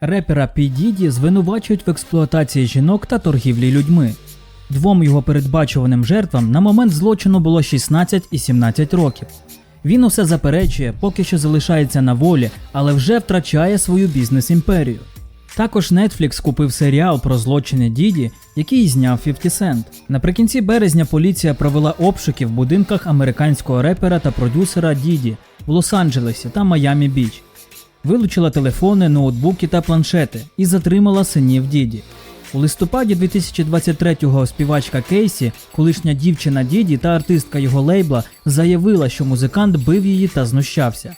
Репера Пі Діді звинувачують в експлуатації жінок та торгівлі людьми. Двом його передбачуваним жертвам на момент злочину було 16 і 17 років. Він усе заперечує, поки що залишається на волі, але вже втрачає свою бізнес-імперію. Також Netflix купив серіал про злочини Діді, який зняв 50 Cent. Наприкінці березня поліція провела обшуки в будинках американського репера та продюсера Діді в Лос-Анджелесі та Майамі Біч. Вилучила телефони, ноутбуки та планшети і затримала синів Діді. У листопаді 2023-го співачка Кейсі, колишня дівчина Діді та артистка його лейбла, заявила, що музикант бив її та знущався.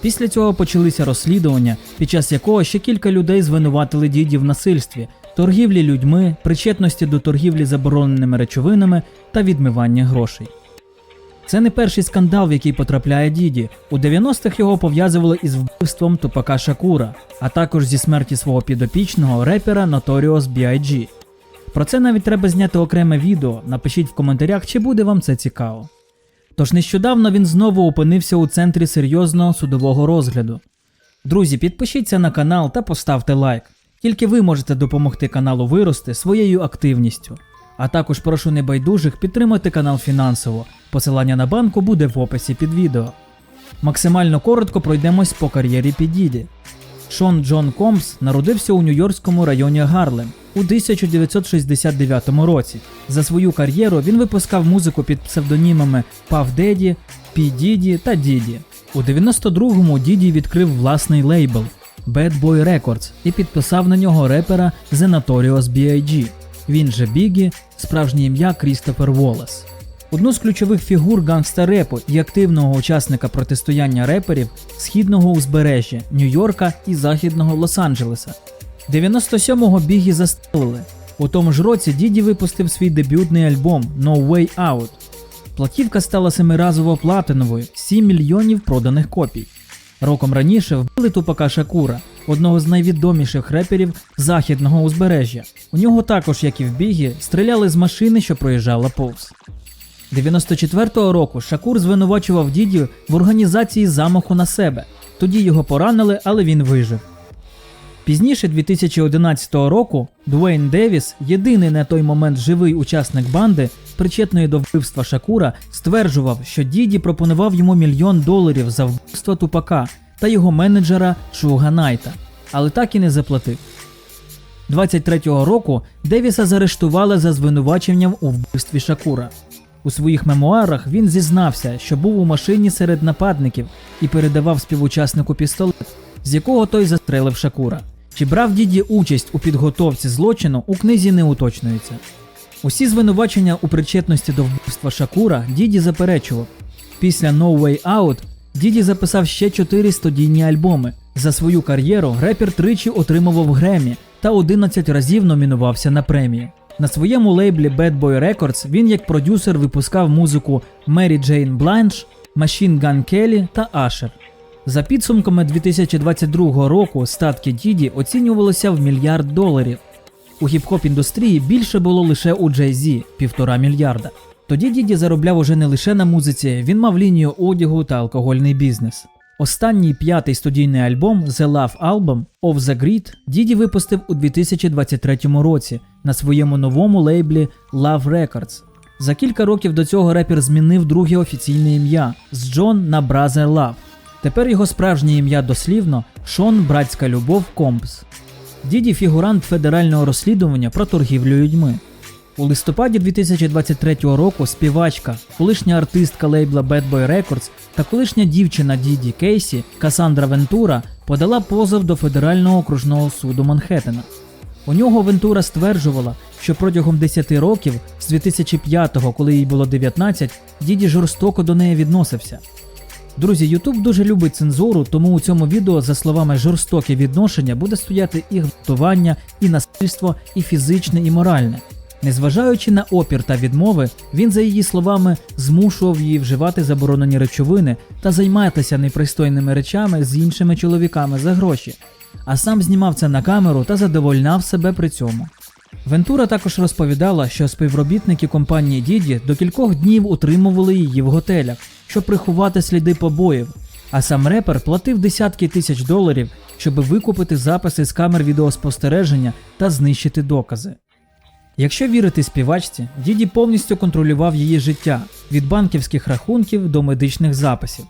Після цього почалися розслідування, під час якого ще кілька людей звинуватили діді в насильстві, торгівлі людьми, причетності до торгівлі забороненими речовинами та відмивання грошей. Це не перший скандал, в який потрапляє діді. У 90-х його пов'язували із вбивством Тупака Шакура, а також зі смерті свого підопічного репера Notorious B.I.G. Про це навіть треба зняти окреме відео. Напишіть в коментарях, чи буде вам це цікаво. Тож нещодавно він знову опинився у центрі серйозного судового розгляду. Друзі, підпишіться на канал та поставте лайк. Тільки ви можете допомогти каналу вирости своєю активністю. А також прошу небайдужих підтримати канал фінансово. Посилання на банку буде в описі під відео. Максимально коротко пройдемось по кар'єрі Підіді. Шон Джон Комс народився у Нью-Йоркському районі Гарлем у 1969 році. За свою кар'єру він випускав музику під псевдонімами Puff Daddy, P. Diddy та Діді. У 92-му Діді відкрив власний лейбл Bad Boy Records і підписав на нього репера Notorious B.I.G. Він же Бігі, справжнє ім'я Крістофер Волес. Одну з ключових фігур гангста репу і активного учасника протистояння реперів східного узбережжя Нью-Йорка і західного Лос-Анджелеса. 97-го бігі застрелили. У тому ж році Діді випустив свій дебютний альбом No Way Out. Платівка стала семиразово платиновою, 7 мільйонів проданих копій. Роком раніше вбили Тупака Шакура, одного з найвідоміших реперів західного узбережжя. У нього також, як і в бігі, стріляли з машини, що проїжджала повз. 94-го року Шакур звинувачував Діді в організації замаху на себе. Тоді його поранили, але він вижив. Пізніше 2011 року Дуейн Девіс, єдиний на той момент живий учасник банди, причетної до вбивства Шакура, стверджував, що Діді пропонував йому мільйон доларів за вбивство Тупака та його менеджера Шуга Найта, але так і не заплатив. 23-го року Девіса заарештували за звинуваченням у вбивстві Шакура. У своїх мемуарах він зізнався, що був у машині серед нападників і передавав співучаснику пістолет, з якого той застрелив Шакура. Чи брав діді участь у підготовці злочину, у книзі не уточнюється. Усі звинувачення у причетності до вбивства Шакура Діді заперечував. Після No Way Out Діді записав ще 4 студійні альбоми. За свою кар'єру репер тричі отримував Гремі та 11 разів номінувався на премії. На своєму лейблі Bad Boy Records він як продюсер випускав музику Mary Jane Blanche, Machine Gun Kelly та Asher. За підсумками 2022 року статки Діді оцінювалися в мільярд доларів. У гіп-хоп індустрії більше було лише у Jay-Z – півтора мільярда. Тоді Діді заробляв уже не лише на музиці, він мав лінію одягу та алкогольний бізнес. Останній п'ятий студійний альбом The Love Album of the Greed Діді випустив у 2023 році на своєму новому лейблі Love Records. За кілька років до цього репер змінив друге офіційне ім'я з Джон на Brother Love. Тепер його справжнє ім'я дослівно Шон Братська Любов Компс. Діді фігурант федерального розслідування про торгівлю людьми. У листопаді 2023 року співачка, колишня артистка лейбла Bad Boy Records та колишня дівчина Діді Кейсі Касандра Вентура подала позов до Федерального окружного суду Манхеттена. У нього Вентура стверджувала, що протягом 10 років, з 2005-го, коли їй було 19, Діді жорстоко до неї відносився. Друзі, Ютуб дуже любить цензуру, тому у цьому відео, за словами жорстоке відношення, буде стояти і гвалтування, і насильство, і фізичне, і моральне. Незважаючи на опір та відмови, він, за її словами, змушував її вживати заборонені речовини та займатися непристойними речами з іншими чоловіками за гроші, а сам знімав це на камеру та задовольняв себе при цьому. Вентура також розповідала, що співробітники компанії Діді до кількох днів утримували її в готелях, щоб приховати сліди побоїв. А сам репер платив десятки тисяч доларів, щоб викупити записи з камер відеоспостереження та знищити докази. Якщо вірити співачці, діді повністю контролював її життя від банківських рахунків до медичних записів.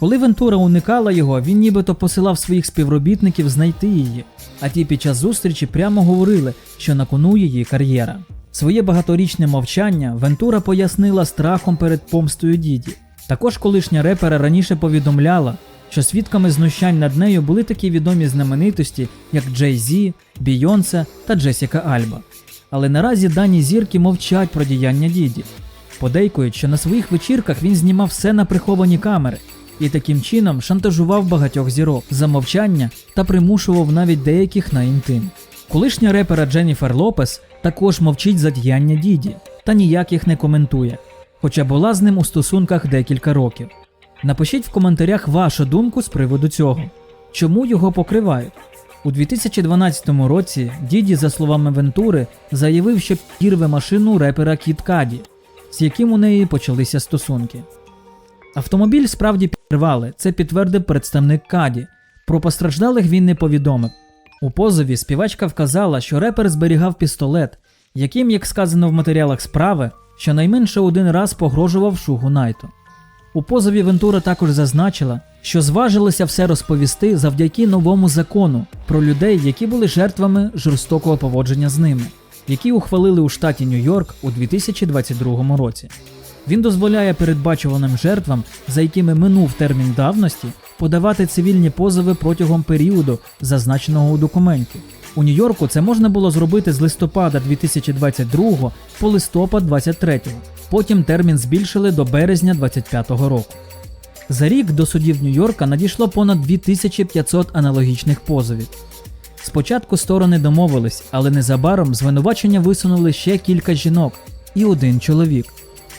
Коли Вентура уникала його, він нібито посилав своїх співробітників знайти її, а ті під час зустрічі прямо говорили, що на кону її кар'єра. Своє багаторічне мовчання Вентура пояснила страхом перед помстою діді. Також колишня репера раніше повідомляла, що свідками знущань над нею були такі відомі знаменитості, як Джей Зі, Бійонсе та Джесіка Альба. Але наразі дані зірки мовчать про діяння діді. Подейкують, що на своїх вечірках він знімав все на приховані камери і таким чином шантажував багатьох зірок за мовчання та примушував навіть деяких на інтим. Колишня репера Дженніфер Лопес також мовчить за діяння діді та ніяк їх не коментує, хоча була з ним у стосунках декілька років. Напишіть в коментарях вашу думку з приводу цього. Чому його покривають? У 2012 році Діді, за словами Вентури, заявив, що підірве машину репера Кіт Каді, з яким у неї почалися стосунки. Автомобіль справді підривали, це підтвердив представник Каді. Про постраждалих він не повідомив. У позові співачка вказала, що репер зберігав пістолет, яким, як сказано в матеріалах справи, щонайменше один раз погрожував Шугу Найту. У позові Вентура також зазначила, що зважилися все розповісти завдяки новому закону про людей, які були жертвами жорстокого поводження з ними, які ухвалили у штаті Нью-Йорк у 2022 році. Він дозволяє передбачуваним жертвам, за якими минув термін давності, подавати цивільні позови протягом періоду, зазначеного у документі. У Нью-Йорку це можна було зробити з листопада 2022 по листопад 2023. Потім термін збільшили до березня 2025 року. За рік до судів Нью-Йорка надійшло понад 2500 аналогічних позовів. Спочатку сторони домовились, але незабаром звинувачення висунули ще кілька жінок і один чоловік.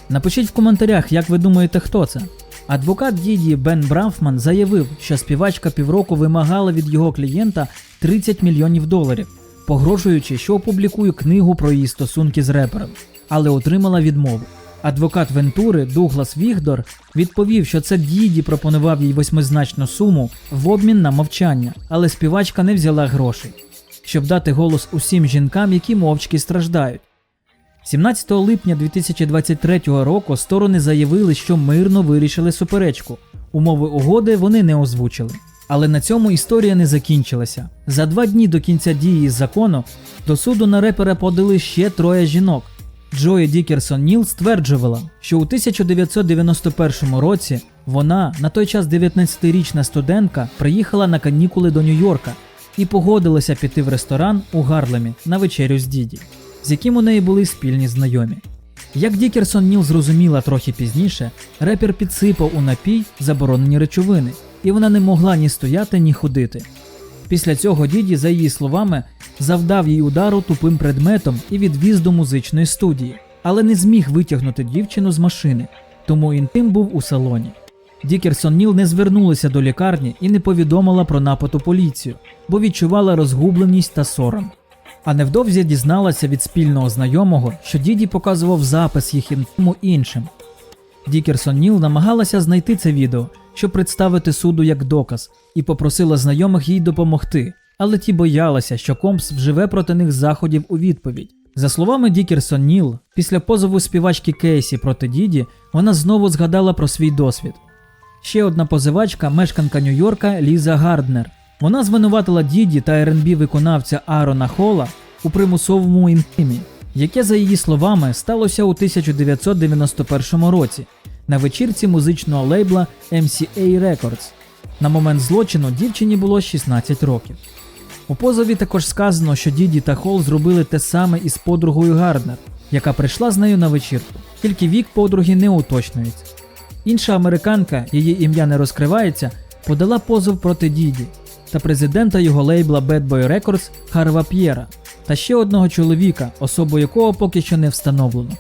Напишіть в коментарях, як ви думаєте, хто це. Адвокат Діді Бен Брафман заявив, що співачка півроку вимагала від його клієнта 30 мільйонів доларів, погрожуючи, що опублікує книгу про її стосунки з репером, але отримала відмову. Адвокат Вентури Дуглас Вігдор відповів, що це Діді пропонував їй восьмизначну суму в обмін на мовчання, але співачка не взяла грошей, щоб дати голос усім жінкам, які мовчки страждають. 17 липня 2023 року сторони заявили, що мирно вирішили суперечку. Умови угоди вони не озвучили. Але на цьому історія не закінчилася. За два дні до кінця дії закону до суду на репера подали ще троє жінок. Джої Дікерсон Ніл стверджувала, що у 1991 році вона, на той час 19-річна студентка, приїхала на канікули до Нью-Йорка і погодилася піти в ресторан у Гарлемі на вечерю з Діді, з яким у неї були спільні знайомі. Як Дікерсон Ніл зрозуміла трохи пізніше, репер підсипав у напій заборонені речовини, і вона не могла ні стояти, ні ходити. Після цього діді, за її словами, завдав їй удару тупим предметом і відвіз до музичної студії, але не зміг витягнути дівчину з машини, тому інтим був у салоні. Дікерсон Ніл не звернулася до лікарні і не повідомила про напад у поліцію, бо відчувала розгубленість та сором. А невдовзі дізналася від спільного знайомого, що діді показував запис їх інтиму іншим. Дікерсон Ніл намагалася знайти це відео, щоб представити суду як доказ, і попросила знайомих їй допомогти, але ті боялися, що Компс вживе проти них заходів у відповідь. За словами Дікерсон Ніл, після позову співачки Кейсі проти Діді, вона знову згадала про свій досвід. Ще одна позивачка, мешканка Нью-Йорка Ліза Гарднер. Вона звинуватила Діді та R&B виконавця Аарона Хола у примусовому інтимі, яке, за її словами, сталося у 1991 році на вечірці музичного лейбла MCA Records. На момент злочину дівчині було 16 років. У позові також сказано, що Діді та Хол зробили те саме із подругою Гарднер, яка прийшла з нею на вечірку, тільки вік подруги не уточнюється. Інша американка, її ім'я не розкривається, подала позов проти Діді та президента його лейбла Bad Boy Records Харва П'єра та ще одного чоловіка, особу якого поки що не встановлено.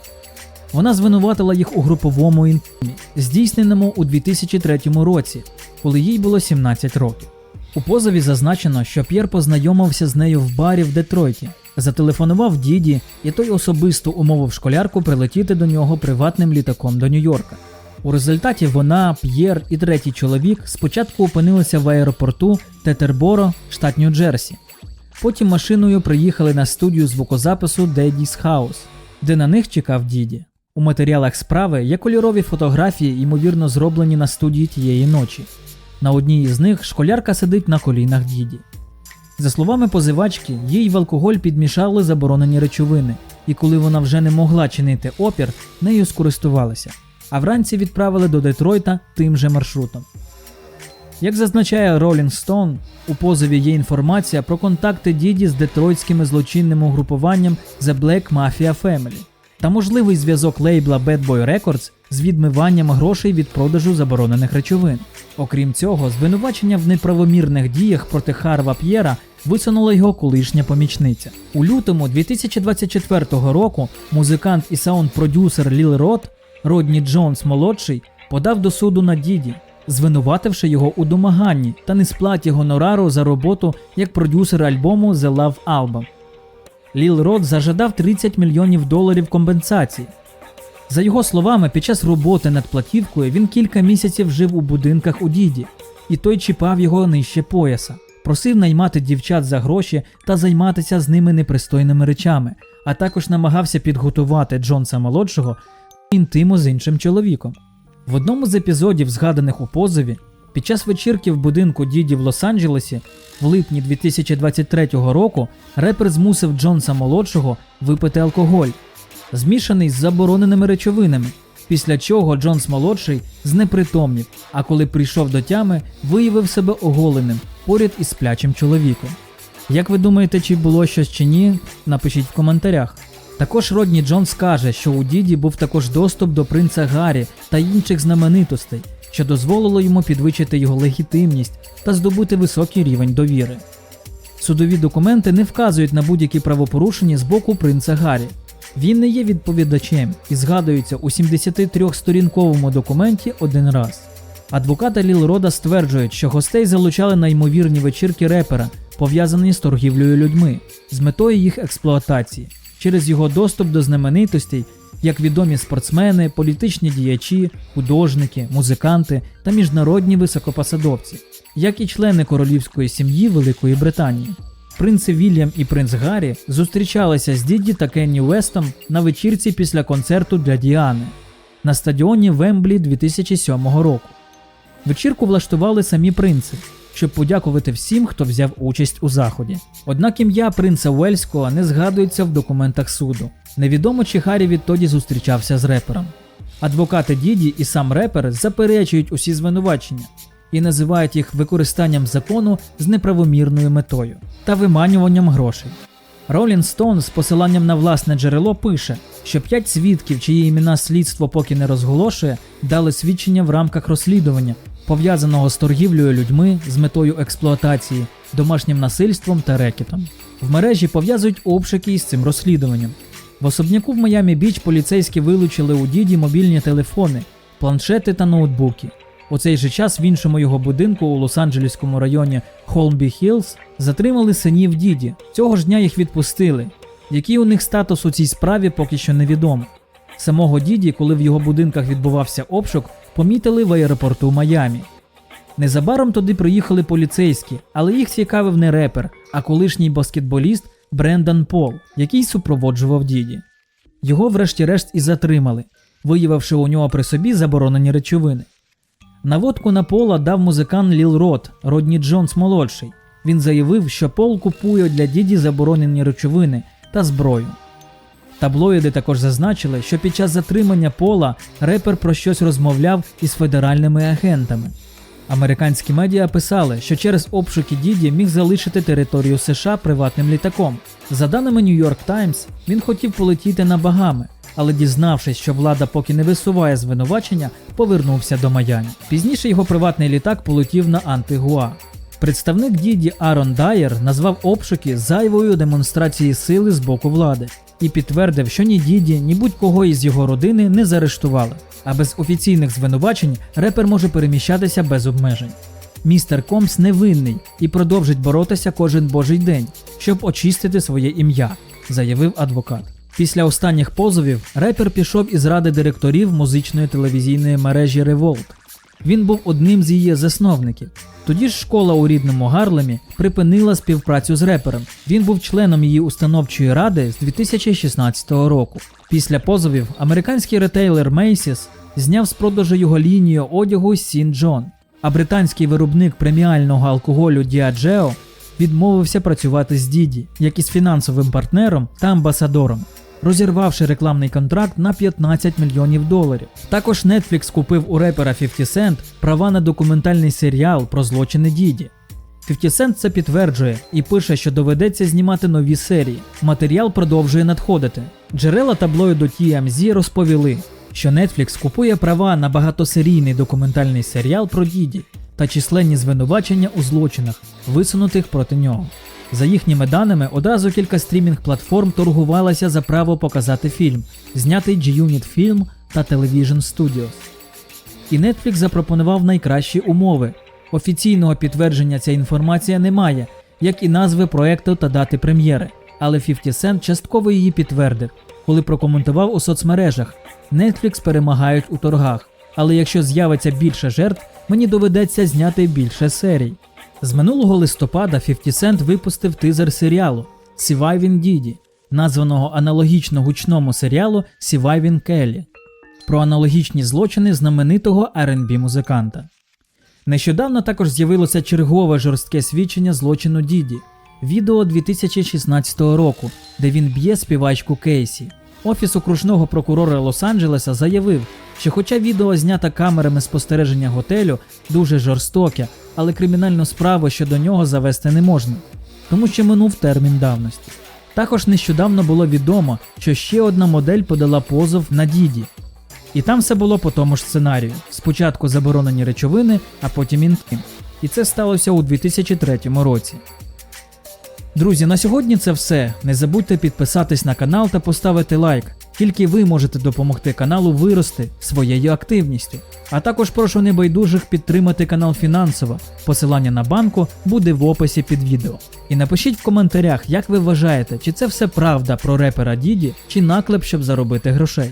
Вона звинуватила їх у груповому інтимі, здійсненому у 2003 році, коли їй було 17 років. У позові зазначено, що П'єр познайомився з нею в барі в Детройті, зателефонував діді, і той особисто умовив школярку прилетіти до нього приватним літаком до Нью-Йорка. У результаті вона, П'єр і третій чоловік спочатку опинилися в аеропорту Тетерборо, штат Нью-Джерсі. Потім машиною приїхали на студію звукозапису Daddy's House, де на них чекав діді. У матеріалах справи є кольорові фотографії, ймовірно, зроблені на студії тієї ночі. На одній із них школярка сидить на колінах діді. За словами позивачки, їй в алкоголь підмішали заборонені речовини, і коли вона вже не могла чинити опір, нею скористувалися, а вранці відправили до Детройта тим же маршрутом. Як зазначає Rolling Stone, у позові є інформація про контакти діді з детройтським злочинним угрупуванням The Black Mafia Family та можливий зв'язок лейбла Bad Boy Records з відмиванням грошей від продажу заборонених речовин. Окрім цього, звинувачення в неправомірних діях проти Харва П'єра висунула його колишня помічниця. У лютому 2024 року музикант і саунд-продюсер Ліл Рот Родні Джонс молодший подав до суду на Діді, звинувативши його у домаганні та несплаті гонорару за роботу як продюсер альбому The Love Album. Ліл Рот зажадав 30 мільйонів доларів компенсації. За його словами, під час роботи над платівкою він кілька місяців жив у будинках у діді, і той чіпав його нижче пояса, просив наймати дівчат за гроші та займатися з ними непристойними речами, а також намагався підготувати Джонса молодшого інтиму з іншим чоловіком. В одному з епізодів, згаданих у позові, під час вечірки в будинку діді в Лос-Анджелесі в липні 2023 року репер змусив Джонса молодшого випити алкоголь, змішаний з забороненими речовинами, після чого Джонс молодший знепритомнів, а коли прийшов до тями, виявив себе оголеним поряд із сплячим чоловіком. Як ви думаєте, чи було щось чи ні? Напишіть в коментарях. Також Родні Джонс каже, що у діді був також доступ до принца Гаррі та інших знаменитостей, що дозволило йому підвищити його легітимність та здобути високий рівень довіри. Судові документи не вказують на будь-які правопорушення з боку принца Гаррі. Він не є відповідачем і згадується у 73-сторінковому документі один раз. Адвокати Ліл Рода стверджують, що гостей залучали на ймовірні вечірки репера, пов'язані з торгівлею людьми, з метою їх експлуатації, через його доступ до знаменитостей, як відомі спортсмени, політичні діячі, художники, музиканти та міжнародні високопосадовці, як і члени королівської сім'ї Великої Британії. Принци Вільям і принц Гаррі зустрічалися з Дідді та Кенні Вестом на вечірці після концерту для Діани на стадіоні Вемблі 2007 року. Вечірку влаштували самі принци, щоб подякувати всім, хто взяв участь у заході. Однак ім'я принца Уельського не згадується в документах суду. Невідомо, чи Гаррі відтоді зустрічався з репером. Адвокати Діді і сам репер заперечують усі звинувачення і називають їх використанням закону з неправомірною метою та виманюванням грошей. Ролін Стоун з посиланням на власне джерело пише, що п'ять свідків, чиї імена слідство поки не розголошує, дали свідчення в рамках розслідування, пов'язаного з торгівлею людьми з метою експлуатації, домашнім насильством та рекетом. В мережі пов'язують обшуки із цим розслідуванням. В особняку в Майамі Біч поліцейські вилучили у діді мобільні телефони, планшети та ноутбуки. У цей же час в іншому його будинку у Лос-Анджелеському районі Холмбі Хіллз затримали синів діді. Цього ж дня їх відпустили. Який у них статус у цій справі поки що невідомо. Самого діді, коли в його будинках відбувався обшук, помітили в аеропорту Майамі. Незабаром туди приїхали поліцейські, але їх цікавив не репер, а колишній баскетболіст Брендан Пол, який супроводжував діді. Його врешті-решт і затримали, виявивши у нього при собі заборонені речовини. Наводку на Пола дав музикант Ліл Рот, Родні Джонс молодший. Він заявив, що Пол купує для діді заборонені речовини та зброю. Таблоїди також зазначили, що під час затримання Пола репер про щось розмовляв із федеральними агентами. Американські медіа писали, що через обшуки Діді міг залишити територію США приватним літаком. За даними New York Times, він хотів полетіти на Багами, але дізнавшись, що влада поки не висуває звинувачення, повернувся до Майамі. Пізніше його приватний літак полетів на Антигуа. Представник Діді Арон Дайер назвав обшуки зайвою демонстрацією сили з боку влади і підтвердив, що ні Діді, ні будь-кого із його родини не заарештували, а без офіційних звинувачень репер може переміщатися без обмежень. Містер Комс невинний і продовжить боротися кожен божий день, щоб очистити своє ім'я, заявив адвокат. Після останніх позовів репер пішов із ради директорів музичної телевізійної мережі Revolt. Він був одним з її засновників. Тоді ж школа у рідному Гарлемі припинила співпрацю з репером. Він був членом її установчої ради з 2016 року. Після позовів американський ретейлер Macy's зняв з продажу його лінію одягу Сін Джон, а британський виробник преміального алкоголю Diageo відмовився працювати з Діді, як із фінансовим партнером та амбасадором, розірвавши рекламний контракт на 15 мільйонів доларів. Також Netflix купив у репера 50 Cent права на документальний серіал про злочини Діді. 50 Cent це підтверджує і пише, що доведеться знімати нові серії. Матеріал продовжує надходити. Джерела таблоїду TMZ розповіли, що Netflix купує права на багатосерійний документальний серіал про Діді та численні звинувачення у злочинах, висунутих проти нього. За їхніми даними, одразу кілька стрімінг-платформ торгувалися за право показати фільм, знятий G-Unit Film та Television Studios. І Netflix запропонував найкращі умови. Офіційного підтвердження ця інформація немає, як і назви проекту та дати прем'єри. Але 50 Cent частково її підтвердив, коли прокоментував у соцмережах: Netflix перемагають у торгах, але якщо з'явиться більше жертв, мені доведеться зняти більше серій. З минулого листопада 50 Cent випустив тизер серіалу Surviving Diddy, названого аналогічно гучному серіалу Surviving Kelly про аналогічні злочини знаменитого R&B музиканта. Нещодавно також з'явилося чергове жорстке свідчення злочину Діді відео 2016 року, де він б'є співачку Кейсі. Офіс окружного прокурора Лос-Анджелеса заявив, що хоча відео знято камерами спостереження готелю дуже жорстоке, але кримінальну справу щодо нього завести не можна, тому що минув термін давності. Також нещодавно було відомо, що ще одна модель подала позов на Діді. І там все було по тому ж сценарію: спочатку заборонені речовини, а потім інтим. І це сталося у 2003 році. Друзі, на сьогодні це все. Не забудьте підписатись на канал та поставити лайк. Тільки ви можете допомогти каналу вирости своєю активністю. А також прошу небайдужих підтримати канал фінансово. Посилання на банку буде в описі під відео. І напишіть в коментарях, як ви вважаєте, чи це все правда про репера Діді, чи наклеп, щоб заробити грошей.